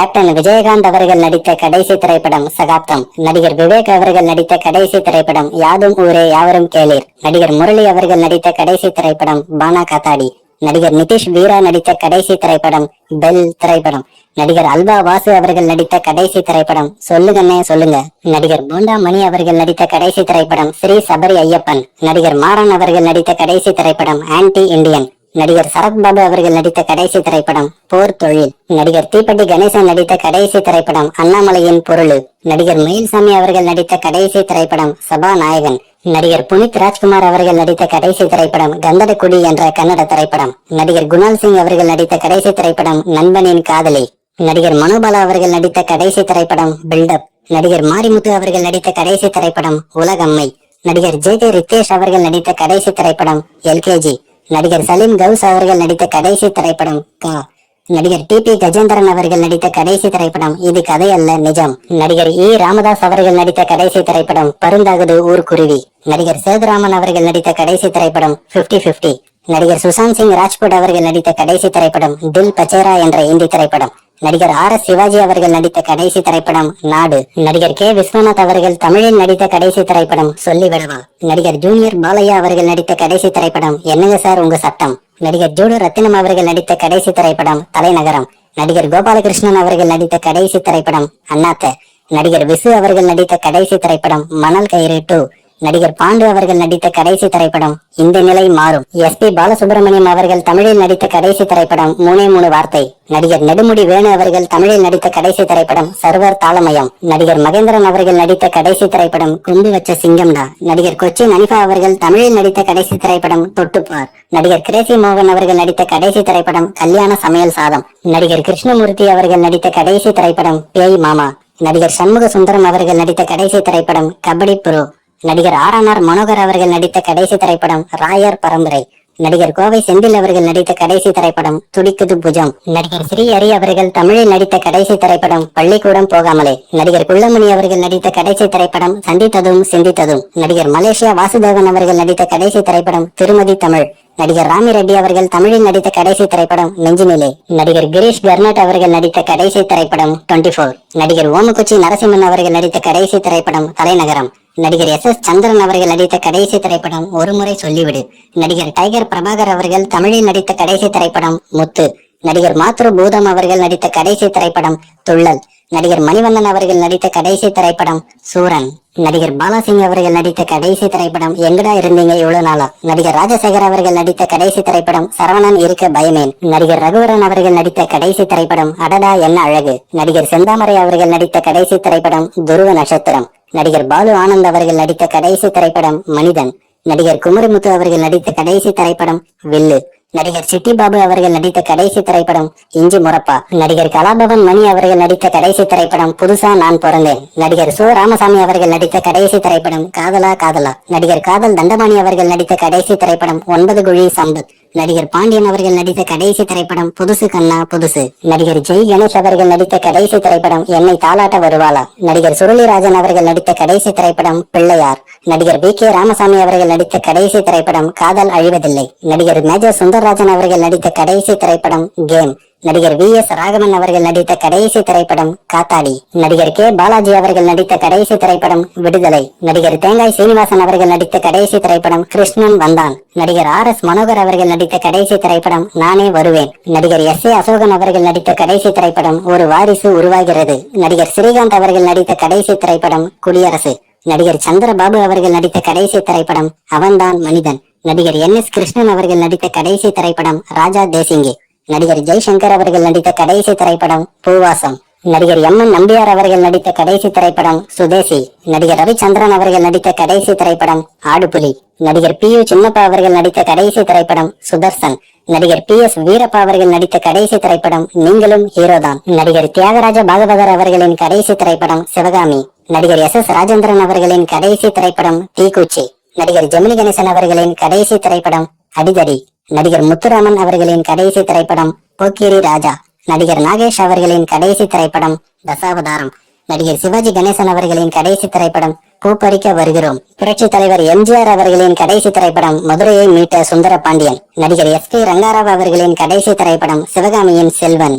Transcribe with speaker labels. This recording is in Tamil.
Speaker 1: கேப்டன் விஜயகாந்த் அவர்கள் நடித்த கடைசி திரைப்படம் சகாப்தம். நடிகர் விவேக் அவர்கள் நடித்த கடைசி திரைப்படம் யாதும் ஊரே யாவரும் கேளீர். நடிகர் முரளி அவர்கள் நடித்த கடைசி திரைப்படம் பானா காத்தாடி. நடிகர் நிதிஷ் வீரா நடித்த கடைசி திரைப்படம் பெல் திரைப்படம். நடிகர் அல்வா வாசு அவர்கள் நடித்த கடைசி திரைப்படம் சொல்லுங்கண்ணே சொல்லுங்க. நடிகர் போண்டா மணி அவர்கள் நடித்த கடைசி திரைப்படம் ஸ்ரீ சபரி ஐயப்பன். நடிகர் மாறன் அவர்கள் நடித்த கடைசி திரைப்படம் ஆன்டி இந்தியன் நடிகர் சரத்பாபு அவர்கள் நடித்த கடைசி திரைப்படம் போர் தொழில். நடிகர் தீப்பட்டி கணேசன் நடித்த கடைசி திரைப்படம் அண்ணாமலையின் பொருள். நடிகர் மயில்சாமி அவர்கள் நடித்த கடைசி திரைப்படம் சபாநாயகன். நடிகர் புனித் ராஜ்குமார் அவர்கள் நடித்த கடைசி திரைப்படம் கந்தடக்குடி என்ற கன்னட திரைப்படம். நடிகர் குணால் சிங் அவர்கள் நடித்த கடைசி திரைப்படம் நண்பனின் காதலி. நடிகர் மனோபாலா அவர்கள் நடித்த கடைசி திரைப்படம் பில்டப். நடிகர் மாரிமுத்து அவர்கள் நடித்த கடைசி திரைப்படம் உலகம்மை. நடிகர் ஜே ஜே ரித்தேஷ் அவர்கள் நடித்த கடைசி திரைப்படம் எல்கேஜி நடிகர் சலீம் கவுஸ் அவர்கள் நடித்த கடைசி திரைப்படம் கா. நடிகர் டி பி கஜேந்திரன் அவர்கள் நடித்த கடைசி திரைப்படம் இது கதை அல்ல நிஜம். நடிகர் இ. ராமதாஸ் அவர்கள் நடித்த கடைசி திரைப்படம் பருந்தாகுது ஊர்குருவி நடிகர் சேதுராமன் அவர்கள் நடித்த கடைசி திரைப்படம் 50 50 நடிகர் சுசாந்த் சிங் ராஜ்புட் அவர்கள் நடித்த கடைசி திரைப்படம் தில் பச்சேரா என்ற இந்தி திரைப்படம். நடிகர் ஆர் எஸ் சிவாஜி அவர்கள் நடித்த கடைசி திரைப்படம் நாடு. நடிகர் கே. விஸ்வநாத் அவர்கள் தமிழில் நடித்த கடைசி திரைப்படம் சொல்லிவிடவா? நடிகர் ஜூனியர் பாலையா அவர்கள் நடித்த கடைசி திரைப்படம் என்னங்க சார் உங்க சட்டம்? நடிகர் ஜூடு ரத்தினம் அவர்கள் நடித்த கடைசி திரைப்படம் தலைநகரம். நடிகர் கோபாலகிருஷ்ணன் அவர்கள் நடித்த கடைசி திரைப்படம் அண்ணாத்த. நடிகர் விசு அவர்கள் நடித்த கடைசி திரைப்படம் மணல் கயிறு டூ. நடிகர் பாண்டு அவர்கள் நடித்த கடைசி திரைப்படம் இந்த நிலை மாறும். எஸ் பி பாலசுப்ரமணியம் அவர்கள் தமிழில் நடித்த கடைசி திரைப்படம் மூணே மூணு வார்த்தை. நடிகர் நெடுமுடி வேணு அவர்கள் தமிழில் நடித்த கடைசி திரைப்படம் சர்வர் தாளமயம். நடிகர் மகேந்திரன் அவர்கள் நடித்த கடைசி திரைப்படம் கும்பி வச்ச சிங்கம்டா. நடிகர் கொச்சின் அனிஃபா அவர்கள் தமிழில் நடித்த கடைசி திரைப்படம் தொட்டுப்பார். நடிகர் கிரேசி மோகன் அவர்கள் நடித்த கடைசி திரைப்படம் கல்யாண சமையல் சாதம். நடிகர் கிருஷ்ணமூர்த்தி அவர்கள் நடித்த கடைசி திரைப்படம் பேய் மாமா. நடிகர் சண்முக சுந்தரம் அவர்கள் நடித்த கடைசி திரைப்படம் கபடி புரோ. நடிகர் ஆர் என் ஆர் மனோகர் அவர்கள் நடித்த கடைசி திரைப்படம் ராயர் பரம்பரை. நடிகர் கோவை செந்தில் அவர்கள் நடித்த கடைசி திரைப்படம் துடிக்குது புஜம். நடிகர் ஸ்ரீ ஹரி அவர்கள் தமிழில் நடித்த கடைசி திரைப்படம் பள்ளிக்கூடம் போகாமலே. நடிகர் குள்ளமணி அவர்கள் நடித்த கடைசி திரைப்படம் சந்தித்ததும் சிந்தித்ததும். நடிகர் மலேசியா வாசுதேவன் அவர்கள் நடித்த கடைசி திரைப்படம் திருமதி தமிழ். நடிகர் ராமி ரெட்டி அவர்கள் தமிழில் நடித்த கடைசி திரைப்படம் நெஞ்சினிலே. நடிகர் கிரீஷ் கர்னட் அவர்கள் நடித்த கடைசி திரைப்படம் டுவெண்ட்டி ஃபோர். நடிகர் ஓமகுச்சி நரசிம்மன் அவர்கள் நடித்த கடைசி திரைப்படம் தலைநகரம். நடிகர் எஸ் எஸ் சந்திரன் அவர்கள் நடித்த கடைசி திரைப்படம் ஒருமுறை சொல்லிவிடு. நடிகர் டைகர் பிரபாகர் அவர்கள் தமிழில் நடித்த கடைசி திரைப்படம் முத்து. நடிகர் மாத்ரு பூதம் அவர்கள் நடித்த கடைசி திரைப்படம் துள்ளல். நடிகர் மணிவண்ணன் அவர்கள் நடித்த கடைசி திரைப்படம் சூரன். நடிகர் பாலாசிங் அவர்கள் நடித்த கடைசி திரைப்படம் எங்கடா இருந்தீங்க இவ்வளவு நாளா? நடிகர் ராஜசேகர் அவர்கள் நடித்த கடைசி திரைப்படம் சரவணன் இருக்க பயமேன். நடிகர் ரகுவரன் அவர்கள் நடித்த கடைசி திரைப்படம் அடடா என்ன அழகு. நடிகர் செந்தாமரை அவர்கள் நடித்த கடைசி திரைப்படம் துருவ நட்சத்திரம். நடிகர் பாலு ஆனந்த் அவர்கள் நடித்த கடைசி திரைப்படம் மனிதன். நடிகர் குமரிமுத்து அவர்கள் நடித்த கடைசி திரைப்படம் வில்லு. நடிகர் சிட்டி பாபு அவர்கள் நடித்த கடைசி திரைப்படம் இஞ்சி முரப்பா. நடிகர் கலாபவன் மணி அவர்கள் நடித்த கடைசி திரைப்படம் புதுசா நான் பிறந்தேன். நடிகர் சு ராமசாமி அவர்கள் நடித்த கடைசி திரைப்படம் காதலா காதலா. நடிகர் காதல் தண்டபாணி அவர்கள் நடித்த கடைசி திரைப்படம் ஒன்பது குழி சம்பத். நடிகர் பாண்டியன் அவர்கள் நடித்த கடைசி திரைப்படம் புதுசு கண்ணா புதுசு. நடிகர் ஜெய் கணேஷ் அவர்கள் நடித்த கடைசி திரைப்படம் என்னை தாளாட்ட வருவாளா? நடிகர் சுருளிராஜன் அவர்கள் நடித்த கடைசி திரைப்படம் பிள்ளையார். நடிகர் பி கே ராமசாமி அவர்கள் நடித்த கடைசி திரைப்படம் காதல் அழிவதில்லை. நடிகர் மேஜர் சுந்தரராஜன் அவர்கள் நடித்த கடைசி திரைப்படம் கேம். நடிகர் வி எஸ் ராகவன் அவர்கள் நடித்த கடைசி திரைப்படம் காத்தாடி. நடிகர் கே பாலாஜி அவர்கள் நடித்த கடைசி திரைப்படம் விடுதலை. நடிகர் தேங்காய் சீனிவாசன் அவர்கள் நடித்த கடைசி திரைப்படம் கிருஷ்ணன் வந்தான். நடிகர் ஆர் எஸ் மனோகர் அவர்கள் நடித்த கடைசி திரைப்படம் நானே வருவேன். நடிகர் எஸ் ஏ அசோகன் அவர்கள் நடித்த கடைசி திரைப்படம் ஒரு வாரிசு உருவாகிறது. நடிகர் ஸ்ரீகாந்த் அவர்கள் நடித்த கடைசி திரைப்படம் குடியரசு. நடிகர் சந்திரபாபு அவர்கள் நடித்த கடைசி திரைப்படம் அவன்தான் மனிதன். நடிகர் என் எஸ் கிருஷ்ணன் அவர்கள் நடித்த கடைசி திரைப்படம் ராஜா தேசிங்கே. நடிகர் ஜெய்சங்கர் அவர்கள் நடித்த கடைசி திரைப்படம் பூவாசம். நடிகர் எம் என் நம்பியார் அவர்கள் நடித்த கடைசி திரைப்படம் சுதேசி. நடிகர் ரவிச்சந்திரன் அவர்கள் நடித்த கடைசி திரைப்படம் ஆடுபுலி. நடிகர் பி யு சின்னப்பா அவர்கள் நடித்த கடைசி திரைப்படம் சுதர்சன். நடிகர் பி எஸ் வீரப்பா அவர்கள் நடித்த கடைசி திரைப்படம் நீங்களும் ஹீரோதான் நடிகர் தியாகராஜ பாகவதர் அவர்களின் கடைசி திரைப்படம் சிவகாமி. நடிகர் எஸ் எஸ் ராஜேந்திரன் அவர்களின் கடைசி திரைப்படம் தீக்குச்சி. நடிகர் ஜெமினி கணேசன் அவர்களின் கடைசி திரைப்படம் அடிதடி. நடிகர் முத்துராமன் அவர்களின் கடைசி திரைப்படம் போக்கிரி ராஜா நடிகர் நாகேஷ் அவர்களின் கடைசி திரைப்படம் தசாவதாரம் நடிகர் சிவாஜி கணேசன் அவர்களின் கடைசி திரைப்படம் பூப்பறிக்க வருகிறோம். புரட்சி தலைவர் எம்ஜிஆர் அவர்களின் கடைசி திரைப்படம் மதுரையை மீட்ட சுந்தர பாண்டியன் நடிகர் எஸ் பி ரங்காராவ் அவர்களின் கடைசி திரைப்படம் சிவகாமியின் செல்வன்.